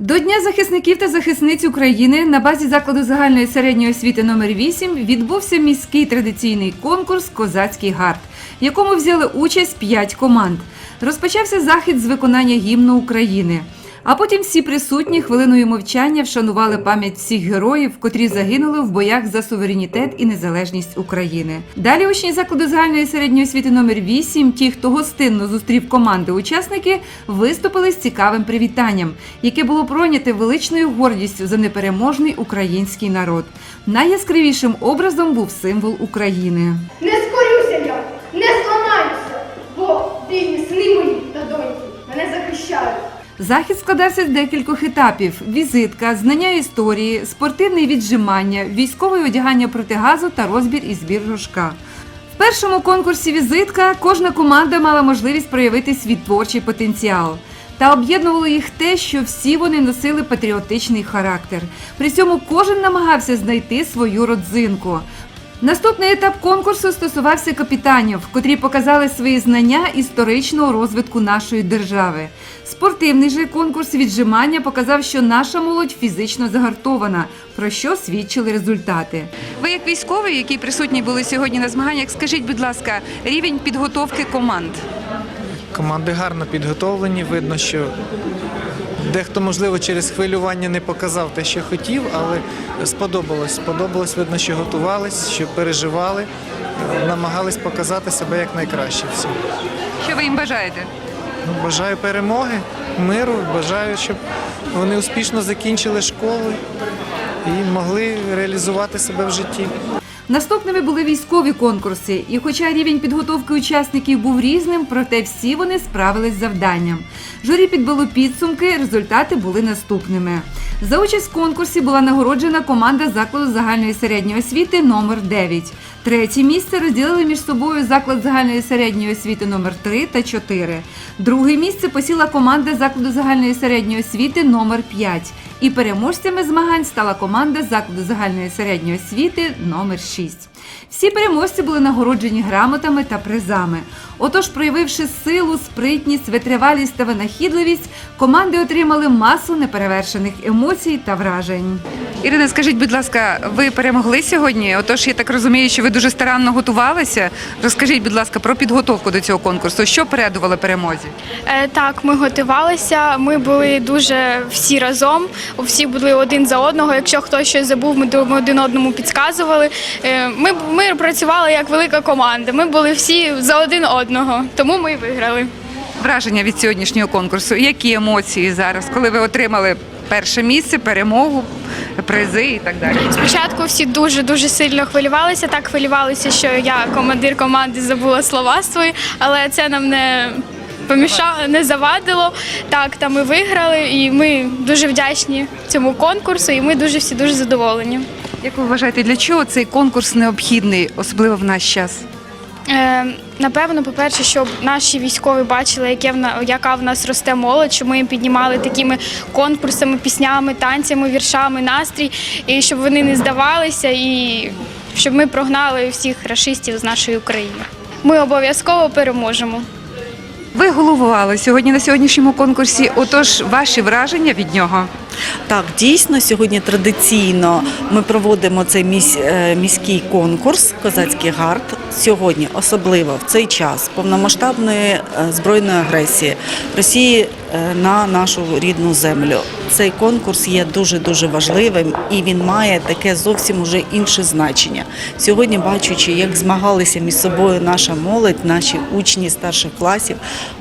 До Дня захисників та захисниць України на базі закладу загальної середньої освіти номер 8 відбувся міський традиційний конкурс Козацький гард, в якому взяли участь 5 команд. Розпочався захід з виконання гімну України. А потім всі присутні хвилиною мовчання вшанували пам'ять всіх героїв, котрі загинули в боях за суверенітет і незалежність України. Далі учні закладу загальної середньої освіти номер 8 ті, хто гостинно зустрів команди учасники, виступили з цікавим привітанням, яке було пройняте величною гордістю за непереможний український народ. Найяскравішим образом був символ України. Захід складався з декількох етапів: візитка, знання історії, спортивне віджимання, військове одягання протигазу та розбір і збір рожка. В першому конкурсі візитка кожна команда мала можливість проявити свій творчий потенціал. Та об'єднувало їх те, що всі вони носили патріотичний характер. При цьому кожен намагався знайти свою родзинку. Наступний етап конкурсу стосувався капітанів, котрі показали свої знання історичного розвитку нашої держави. Спортивний же конкурс віджимання показав, що наша молодь фізично загартована, про що свідчили результати. Ви, як військовий, які присутні були сьогодні на змаганнях, скажіть, будь ласка, рівень підготовки команд. Команди гарно підготовлені. Видно, що дехто, можливо, через хвилювання не показав те, що хотів, але сподобалось. Сподобалось, видно, що готувались, що переживали, намагались показати себе як найкраще всі. Що ви їм бажаєте? Ну, Бажаю перемоги, миру, бажаю, щоб вони успішно закінчили школу і могли реалізувати себе в житті. Наступними були військові конкурси, і хоча рівень підготовки учасників був різним, проте всі вони справились з завданням. Журі підбило підсумки, результати були наступними. За участь в конкурсі була нагороджена команда закладу загальної середньої освіти номер 9 Третє місце розділили між собою заклад загальної середньої освіти номер 3 та 4. Друге місце посіла команда закладу загальної середньої освіти номер 5. І переможцями змагань стала команда закладу загальної середньої освіти номер 6. Всі переможці були нагороджені грамотами та призами. Отож, проявивши силу, спритність, витривалість та винахідливість, команди отримали масу неперевершених емоцій та вражень. Ірина, скажіть, будь ласка, ви перемогли сьогодні? Отож, я так розумію, що ви дуже старанно готувалися. Розкажіть, будь ласка, про підготовку до цього конкурсу. Що передували перемозі? Е, Так, ми готувалися. Ми були дуже всі разом. Всі були один за одного. Якщо хтось щось забув, ми ми один одному підказували. Е, Ми, ми працювали як велика команда. Ми були всі за один одного, тому ми і виграли. Враження від сьогоднішнього конкурсу. Які емоції зараз, коли ви отримали перше місце, перемогу, призи і так далі? Спочатку всі дуже дуже сильно хвилювалися. Так хвилювалися, що я командир команди забула слова свої, але це нам не помішало, не завадило. Так, та ми виграли, і ми дуже вдячні цьому конкурсу, і ми дуже всі дуже задоволені. Як ви вважаєте, для чого цей конкурс необхідний, особливо в наш час? Е, напевно, по-перше, щоб наші військові бачили, яке в на- яка в нас росте молодь, щоб ми їм піднімали такими конкурсами, піснями, танцями, віршами, настрій, і щоб вони не здавалися, і щоб ми прогнали всіх рашистів з нашої України. Ми обов'язково переможемо. Ви головували сьогодні на сьогоднішньому конкурсі. Отож, ваші враження від нього? Так, дійсно, сьогодні традиційно ми проводимо цей місь- е, міський конкурс Козацький гард. Сьогодні, особливо в цей час повномасштабної е, збройної агресії Росії Е, на нашу рідну землю. Цей конкурс є дуже дуже важливим і він має таке зовсім уже інше значення. Сьогодні, бачучи, як змагалися між собою наша молодь, наші учні старших класів,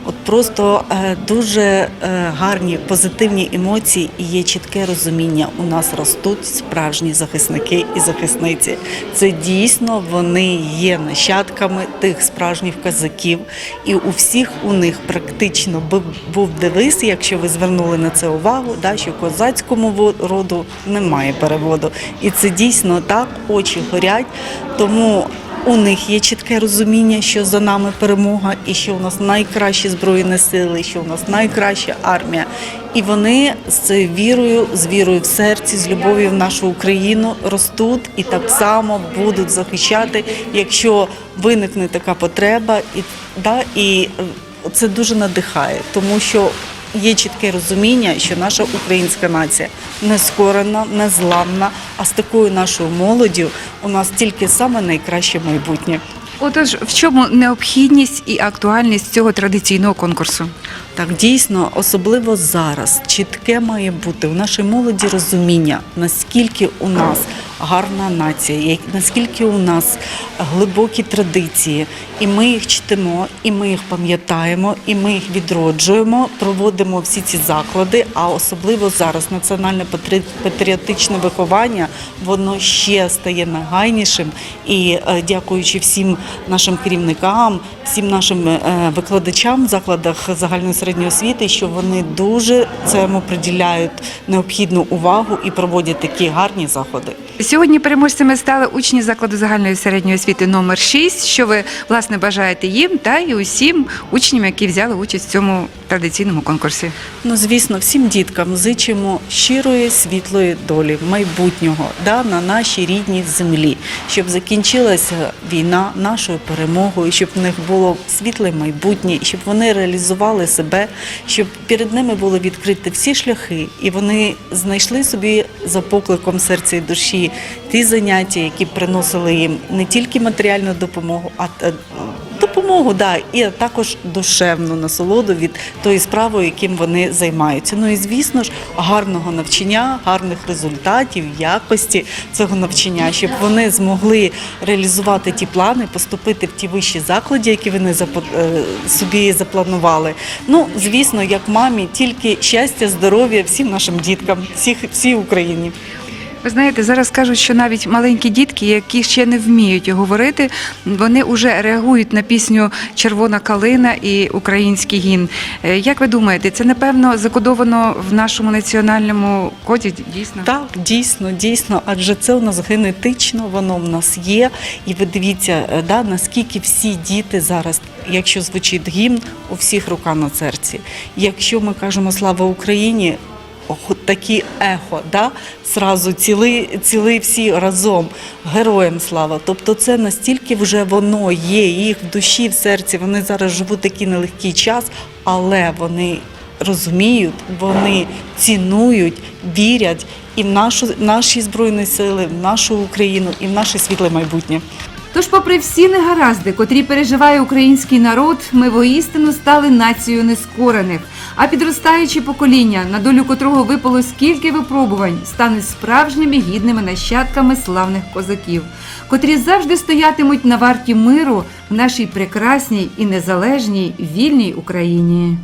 от просто е, дуже е, гарні позитивні емоції і є чітке розуміння. У нас ростуть справжні захисники і захисниці. Це дійсно вони є нащадками тих справжніх казаків, і у всіх у них практично був 90 лис, якщо ви звернули на це увагу, да, що козацькому роду немає переводу. І це дійсно так, очі горять. Тому у них є чітке розуміння, що за нами перемога, і що у нас найкращі збройні сили, що у нас найкраща армія. І вони з вірою, з вірою в серці, з любов'ю в нашу Україну ростуть і так само будуть захищати, якщо виникне така потреба, і да і це дуже надихає, тому що є чітке розуміння, що наша українська нація не скорена, не зламна, а з такою нашою молоддю у нас тільки саме найкраще майбутнє. Отож, в чому необхідність і актуальність цього традиційного конкурсу? Так, дійсно, особливо зараз чітке має бути у нашій молоді розуміння, наскільки у нас гарна нація, наскільки у нас глибокі традиції, і ми їх чтимо, і ми їх пам'ятаємо, і ми їх відроджуємо, проводимо всі ці заклади. А особливо зараз національне патрі- патріотичне виховання воно ще стає нагайнішим. І е, дякуючи всім нашим керівникам, всім нашим е, викладачам в закладах загальної середньої освіти, що вони дуже цьому приділяють необхідну увагу і проводять такі гарні заходи. Сьогодні переможцями стали учні закладу загальної середньої освіти номер 6 Що ви власне бажаєте їм та і усім учням, які взяли участь в цьому традиційному конкурсі? Ну, звісно, всім діткам зичимо щирої світлої долі, майбутнього да, на нашій рідній землі, щоб закінчилася війна нашою перемогою, щоб в них було світле майбутнє, щоб вони реалізували себе, щоб перед ними були відкриті всі шляхи, і вони знайшли собі за покликом серця і душі ті заняття, які приносили їм не тільки матеріальну допомогу, а е, допомогу, да, і також душевну насолоду від тої справи, яким вони займаються. Ну і звісно ж, гарного навчання, гарних результатів, якості цього навчання, щоб вони змогли реалізувати ті плани, поступити в ті вищі заклади, які вони е, собі запланували. Ну, звісно, як мамі, тільки щастя, здоров'я всім нашим діткам, всіх всій Україні. Ви знаєте, зараз кажуть, що навіть маленькі дітки, які ще не вміють говорити, вони вже реагують на пісню Червона калина і український гімн. Е, Як ви думаєте, це напевно закодовано в нашому національному коді? Дійсно? Так, дійсно, дійсно, адже це у нас генетично, воно в нас є. І ви дивіться, е, да, наскільки всі діти зараз, якщо звучить гімн, у всіх рука на серці. Якщо ми кажемо слава Україні. Такі ехо, да? зразу ціли, ціли всі разом. Героям слава. Тобто це настільки вже воно є, їх в душі, в серці. Вони зараз живуть такий нелегкий час, але вони розуміють, вони цінують, вірять і в нашу наші збройні сили, в нашу Україну, і в наше світле майбутнє. Тож, попри всі негаразди, котрі переживає український народ, ми воістину стали нацією нескорених. А підростаючі покоління, на долю котрого випало скільки випробувань, стане справжніми гідними нащадками славних козаків, котрі завжди стоятимуть на варті миру в нашій прекрасній і незалежній вільній Україні.